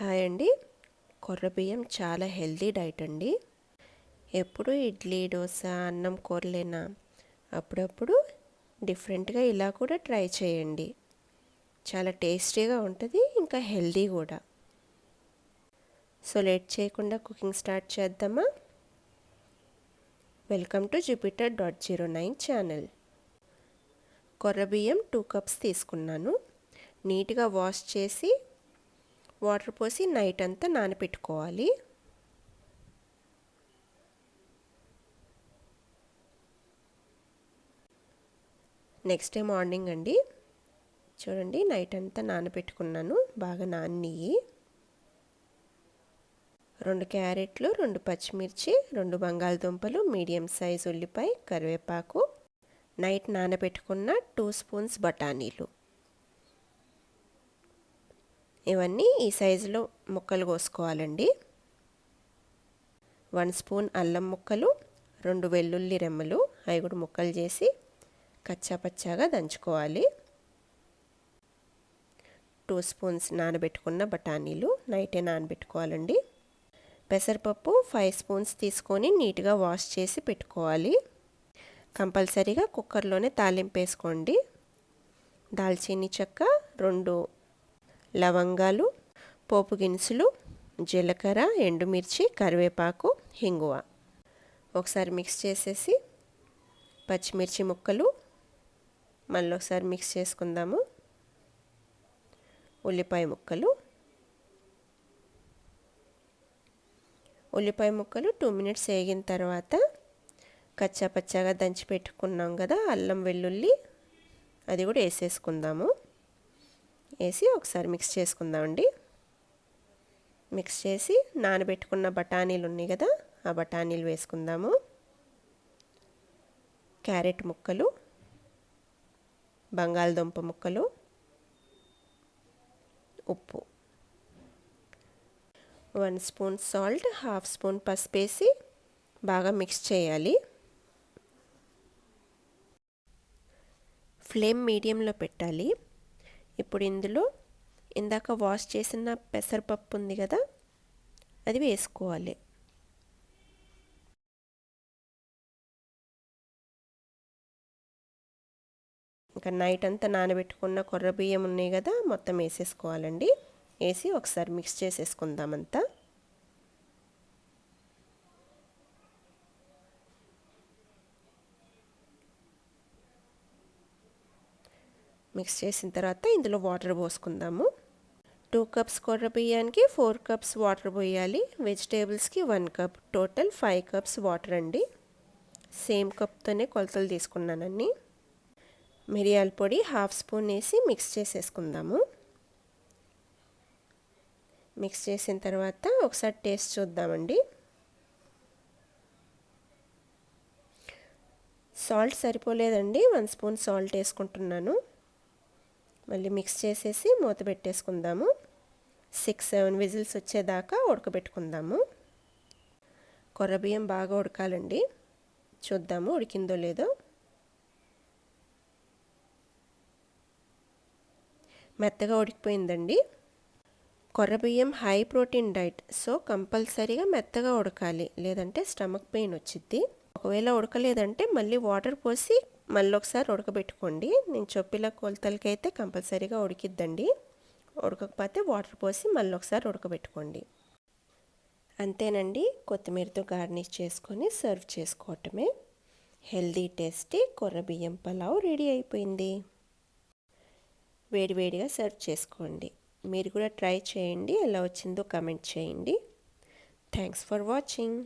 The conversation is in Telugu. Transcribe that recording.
హాయ్ అండి. కొర్రబియ్యం చాలా హెల్దీ డైట్ అండి. ఎప్పుడు ఇడ్లీ దోశ అన్నం కూరలేనా? అప్పుడప్పుడు డిఫరెంట్గా ఇలా కూడా ట్రై చేయండి. చాలా టేస్టీగా ఉంటుంది ఇంకా హెల్దీ కూడా. సో లేట్ చేయకుండా కుకింగ్ స్టార్ట్ చేద్దామా? Welcome to Jupiter dot zero nine channel. కొర్రబియ్యం two cups తీసుకున్నాను. నీట్గా వాష్ చేసి వాటర్ పోసి నైట్ అంతా నానబెట్టుకోవాలి నెక్స్ట్ డే మార్నింగ్ అండి. చూడండి నైట్ అంతా నానబెట్టుకున్నాను బాగా నాన్నయ్యి. రెండు క్యారెట్లు రెండు పచ్చిమిర్చి రెండు బంగాళదుంపలు మీడియం సైజ్ ఉల్లిపాయ కరివేపాకు. నైట్ నానబెట్టుకున్న టూ స్పూన్స్ బఠానీలు. ఇవన్నీ ఈ సైజులో ముక్కలు కోసుకోవాలండి. వన్ స్పూన్ అల్లం ముక్కలు రెండు వెల్లుల్లి రెమ్మలు అవి కూడా ముక్కలు చేసి కచ్చాపచ్చాగా దంచుకోవాలి. టూ స్పూన్స్ నానబెట్టుకున్న బఠానీలు నైటే నానబెట్టుకోవాలండి. పెసరపప్పు ఫైవ్ స్పూన్స్ తీసుకొని నీట్గా వాష్ చేసి పెట్టుకోవాలి. కంపల్సరీగా కుక్కర్లోనే తాలింపు వేసుకోండి. దాల్చిని చెక్క రెండు లవంగాలు పోపు గినుసులు జీలకర్ర ఎండుమిర్చి కరివేపాకు హింగువ. ఒకసారి మిక్స్ చేసేసి పచ్చిమిర్చి ముక్కలు మళ్ళీ ఒకసారి మిక్స్ చేసుకుందాము. ఉల్లిపాయ ముక్కలు. ఉల్లిపాయ ముక్కలు టూ మినిట్స్ వేగిన తర్వాత కచ్చా పచ్చాగా దంచి పెట్టుకున్నాం కదా అల్లం వెల్లుల్లి అది కూడా వేసేసుకుందాము. వేసి ఒకసారి మిక్స్ చేసుకుందామండి. మిక్స్ చేసి నానబెట్టుకున్న బఠానీలు ఉన్నాయి కదా ఆ బఠానీలు వేసుకుందాము. క్యారెట్ ముక్కలు బంగాళదుంప ముక్కలు ఉప్పు. One spoon salt half spoon పసుపు వేసి బాగా మిక్స్ చేయాలి. ఫ్లేమ్ మీడియంలో పెట్టాలి. ఇప్పుడు ఇందులో ఇందాక వాష్ చేసిన పెసరపప్పు ఉంది కదా అది వేసుకోవాలి. ఇంకా నైట్ అంతా నానబెట్టుకున్న కొర్ర బియ్యం ఉన్నాయి కదా మొత్తం వేసేసుకోవాలండి. వేసి ఒకసారి మిక్స్ చేసేసుకుందామంతా. మిక్స్ చేసిన తర్వాత ఇందులో వాటర్ పోసుకుందాము. టూ కప్స్ కొర్ర బియ్యానికి ఫోర్ కప్స్ వాటర్ పోయాలి. వెజిటేబుల్స్కి one cup total five cups water అండి. సేమ్ కప్తోనే కొలతలు తీసుకున్నానండి మిరియాల పొడి హాఫ్ స్పూన్ వేసి మిక్స్ చేసేసుకుందాము. మిక్స్ చేసిన తర్వాత ఒకసారి టేస్ట్ చూద్దామండి. సాల్ట్ సరిపోలేదండి. వన్ స్పూన్ సాల్ట్ వేసుకుంటున్నాను. మళ్ళీ మిక్స్ చేసేసి మూత పెట్టేసుకుందాము. సిక్స్ సెవెన్ విజిల్స్ వచ్చేదాకా ఉడకబెట్టుకుందాము. కొర్రబియ్యం బాగా ఉడకాలండి. చూద్దాము ఉడికిందో లేదో. మెత్తగా ఉడికిపోయిందండి. కొర్రబియ్యం హై ప్రోటీన్ డైట్ సో కంపల్సరీగా మెత్తగా ఉడకాలి. లేదంటే స్టమక్ పెయిన్ వచ్చిద్ది. ఒకవేళ ఉడకలేదంటే మళ్ళీ వాటర్ పోసి మళ్ళీ ఒకసారి ఉడకబెట్టుకోండి. నేను చెప్పిన కొలతలకి అయితే కంపల్సరీగా ఉడికిద్దండి. ఉడకకపోతే వాటర్ పోసి మళ్ళీ ఒకసారి ఉడకబెట్టుకోండి. అంతేనండి. కొత్తిమీరతో గార్నిష్ చేసుకొని సర్వ్ చేసుకోవటమే. హెల్దీ టేస్టీ కొర్ర బియ్యం పలావ్ రెడీ అయిపోయింది. వేడివేడిగా సర్వ్ చేసుకోండి. మీరు కూడా ట్రై చేయండి. ఎలా వచ్చిందో కమెంట్ చేయండి. Thanks for watching.